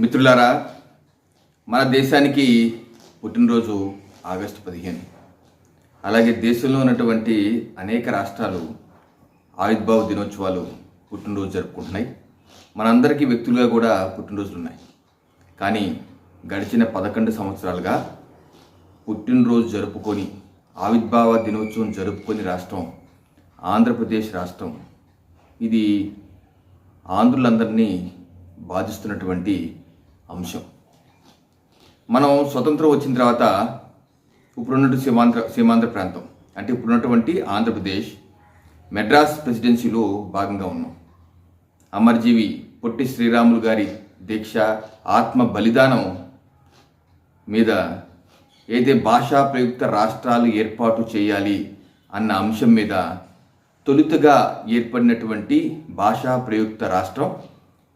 మిత్రులారా మన దేశానికి పుట్టినరోజు ఆగస్టు పదిహేను. అలాగే దేశంలో ఉన్నటువంటి అనేక రాష్ట్రాలు ఆయుద్భావ దినోత్సవాలు పుట్టినరోజు జరుపుకుంటున్నాయి. మనందరికీ వ్యక్తులుగా కూడా పుట్టినరోజులు ఉన్నాయి. కానీ గడిచిన పదకొండు సంవత్సరాలుగా పుట్టినరోజు జరుపుకొని ఆవిర్భావ దినోత్సవం జరుపుకొని రాష్ట్రం ఆంధ్రప్రదేశ్ రాష్ట్రం ఇది ఆంధ్రులందరినీ బాధిస్తున్నటువంటి అంశం. మనం స్వతంత్రం వచ్చిన తర్వాత ఇప్పుడున్నటువంటి సీమాంధ్ర సీమాంధ్ర ప్రాంతం అంటే ఇప్పుడున్నటువంటి ఆంధ్రప్రదేశ్ మెడ్రాస్ ప్రెసిడెన్సీలో భాగంగా ఉన్నాం. అమర్జీవి పొట్టి శ్రీరాములు గారి దీక్ష ఆత్మ బలిదానం మీద ఏదైతే భాషా ప్రయుక్త రాష్ట్రాలు ఏర్పాటు చేయాలి అన్న అంశం మీద తొలుతగా ఏర్పడినటువంటి భాషా ప్రయుక్త రాష్ట్రం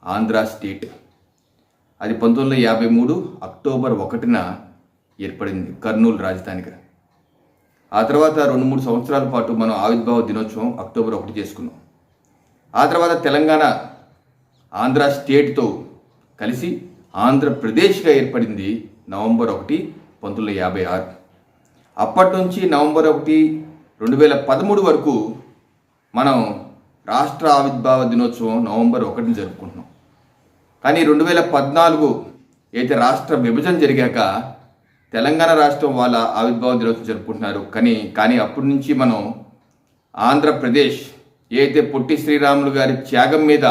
ఆంధ్ర స్టేట్. అది పంతొమ్మిది వందల యాభై మూడు అక్టోబర్ ఒకటిన ఏర్పడింది కర్నూలు రాజధానిగా. ఆ తర్వాత రెండు మూడు సంవత్సరాల పాటు మనం ఆవిర్భావ దినోత్సవం అక్టోబర్ ఒకటి చేసుకున్నాం. ఆ తర్వాత తెలంగాణ ఆంధ్ర స్టేట్తో కలిసి ఆంధ్రప్రదేశ్గా ఏర్పడింది నవంబర్ ఒకటి పంతొమ్మిది వందల యాభై ఆరు. అప్పటి నుంచి నవంబర్ ఒకటి రెండు వేల పదమూడు వరకు మనం రాష్ట్ర ఆవిర్భావ దినోత్సవం నవంబర్ ఒకటిని జరుపుకుంటున్నాం. కానీ రెండు వేల పద్నాలుగు అయితే రాష్ట్ర విభజన జరిగాక తెలంగాణ రాష్ట్రం వాళ్ళ ఆవిర్భావ దినోత్సవం జరుపుకుంటున్నారు. కానీ కానీ అప్పటి నుంచి మనం ఆంధ్రప్రదేశ్ ఏదైతే పొట్టి శ్రీరాములు గారి త్యాగం మీద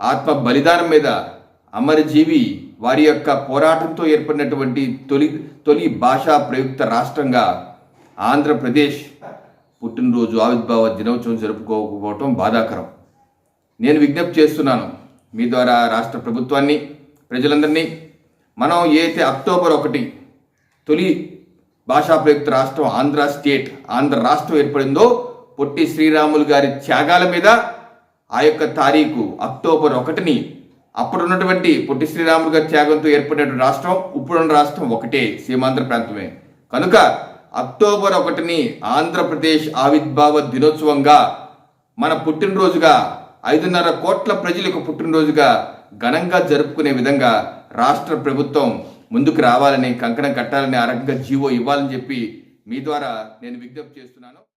ఆత్మ బలిదానం మీద అమరజీవి వారి యొక్క పోరాటంతో ఏర్పడినటువంటి తొలి తొలి భాషా ప్రయుక్త రాష్ట్రంగా ఆంధ్రప్రదేశ్ పుట్టినరోజు ఆవిర్భావ దినోత్సవం జరుపుకోకపోవటం బాధాకరం. నేను విజ్ఞప్తి చేస్తున్నాను. మీ ద్వారా రాష్ట్ర ప్రభుత్వాన్ని ప్రజలందరినీ మనం ఏదైతే అక్టోబర్ ఒకటి తొలి భాషా ప్రయుక్త రాష్ట్రం ఆంధ్ర స్టేట్ ఆంధ్ర రాష్ట్రం ఏర్పడిందో పొట్టి శ్రీరాములు గారి త్యాగాల మీద ఆ యొక్క తారీఖు అక్టోబర్ ఒకటిని అప్పుడున్నటువంటి పొట్టి శ్రీరాములు గారి త్యాగంతో ఏర్పడినటువంటి రాష్ట్రం ఇప్పుడున్న రాష్ట్రం ఒకటే సీమాంధ్ర ప్రాంతమే. కనుక అక్టోబర్ ఒకటిని ఆంధ్రప్రదేశ్ ఆవిర్భావ దినోత్సవంగా మన పుట్టినరోజుగా ఐదున్నర కోట్ల ప్రజలకు పుట్టినరోజుగా ఘనంగా జరుపుకునే విధంగా రాష్ట్ర ప్రభుత్వం ముందుకు రావాలని కంకణం కట్టాలని ఆ జీవో ఇవ్వాలని చెప్పి మీ ద్వారా నేను విజ్ఞప్తి చేస్తున్నాను.